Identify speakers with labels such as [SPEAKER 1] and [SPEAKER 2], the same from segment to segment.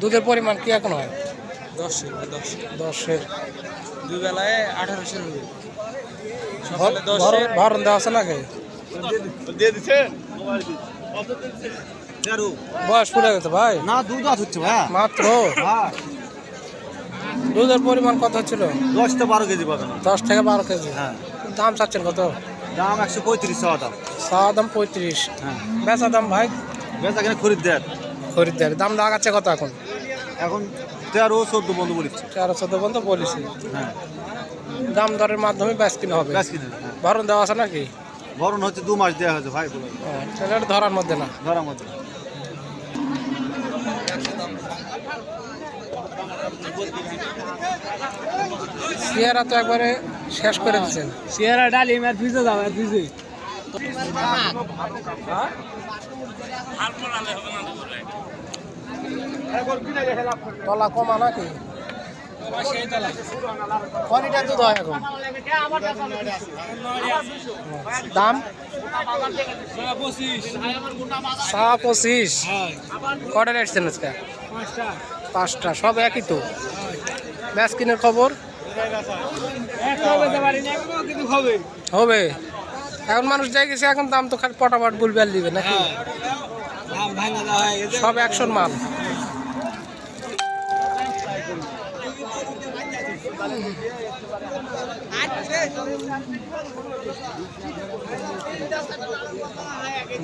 [SPEAKER 1] দুধের পরিমাণ কি এখন হয়?
[SPEAKER 2] দশ দশ
[SPEAKER 1] দশের।
[SPEAKER 2] দুই বেলায় আঠারোশো নেবে সকালে
[SPEAKER 1] ভর-
[SPEAKER 2] দশে
[SPEAKER 1] ভর- ভরণ দেওয়া আছে নাকি? বয়স গেছে ভাই?
[SPEAKER 3] না দুধ আস হচ্ছে ভাইয়া
[SPEAKER 1] মাত্র?
[SPEAKER 3] হ্যাঁ।
[SPEAKER 1] দুধের পরিমাণ কত ছিল
[SPEAKER 3] দশ থেকে বারো কেজি পাবেন।
[SPEAKER 1] দশ থেকে বারো কেজি?
[SPEAKER 3] হ্যাঁ।
[SPEAKER 1] দাম চাচ্ছেন কত?
[SPEAKER 3] দাম একশো পঁয়ত্রিশ টাকা দাম।
[SPEAKER 1] পঁয়ত্রিশ।
[SPEAKER 3] হ্যাঁ।
[SPEAKER 1] বেচা দাম ভাই?
[SPEAKER 3] বেচা কিনে খরিদ দেয়
[SPEAKER 1] খরিদ্দার। দাম লাগাচ্ছে কত এখন?
[SPEAKER 3] এখন তেরো চোদ্দ বন্ধু বলিচ্ছে
[SPEAKER 1] তেরো চোদ্দ পর্যন্ত বলেছি।
[SPEAKER 3] হ্যাঁ।
[SPEAKER 1] দাম দরের মাধ্যমে ব্যাস কিনা হবে।
[SPEAKER 3] ব্যাস কিনে হ্যাঁ।
[SPEAKER 1] ভরণ দেওয়া আছে নাকি?
[SPEAKER 3] ভরণ হচ্ছে দু মাস দেওয়া হয়েছে ভাই। বলে
[SPEAKER 1] ও, ধরার মধ্যে না।
[SPEAKER 3] ধরার মধ্যে।
[SPEAKER 1] সিয়ারা তো একবারে শেষ করে দিচ্ছেন
[SPEAKER 2] চেহারা ডালিম আর ফিজে দাও আর ফিজে
[SPEAKER 1] তলা কমা নাকি? এখন? দাম? পঁচিশ। পাঁচটা, সব একই তো? ম্যাচ কিনের খবর? হবে। এখন মানুষ যাই গেছে, এখন দাম তো খালি পটাপট বলবে আর দিবে নাকি? সব একশন মাল।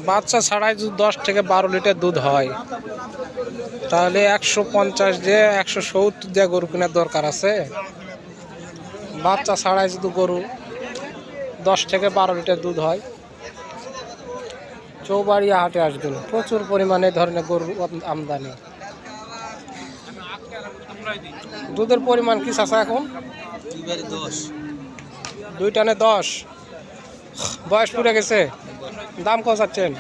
[SPEAKER 1] বাচ্চা ছাড়াই যদি দশ থেকে বারো লিটার দুধ হয়, তাহলে একশো পঞ্চাশ দিয়ে একশো সত্তর দিয়ে গরু কেনার দরকার আছে। বাচ্চা ছাড়াই যদি গরু দশ থেকে বারো লিটার দুধ হয়, চৌবাড়িয়া হাটে আসবেন। প্রচুর পরিমাণে ধরনের গরু আমদানি। দুধের পরিমাণ কি চাষা এখন? দুই টানে দশ। বয়স পুড়ে গেছে। দাম কত চাচ্ছেন?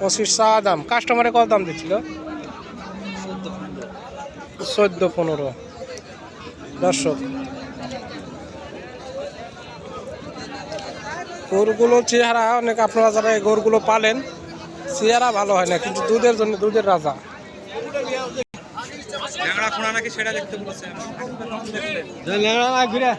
[SPEAKER 1] পঁচিশ চা দাম। কাস্টমারে কত দাম দিচ্ছিল? চোদ্দ পনেরো। দর্শক, গরুগুলো চেহারা, অনেক আপনারা যারা এই গরুগুলো পালেন, চেহারা ভালো হয় না, কিন্তু দুধের জন্য দুধের রাজা।
[SPEAKER 2] ল্যাংড়া খোঁড়া নাকি সেটা দেখতে বলেছে।
[SPEAKER 3] ল্যাংড়া না ঘুরে।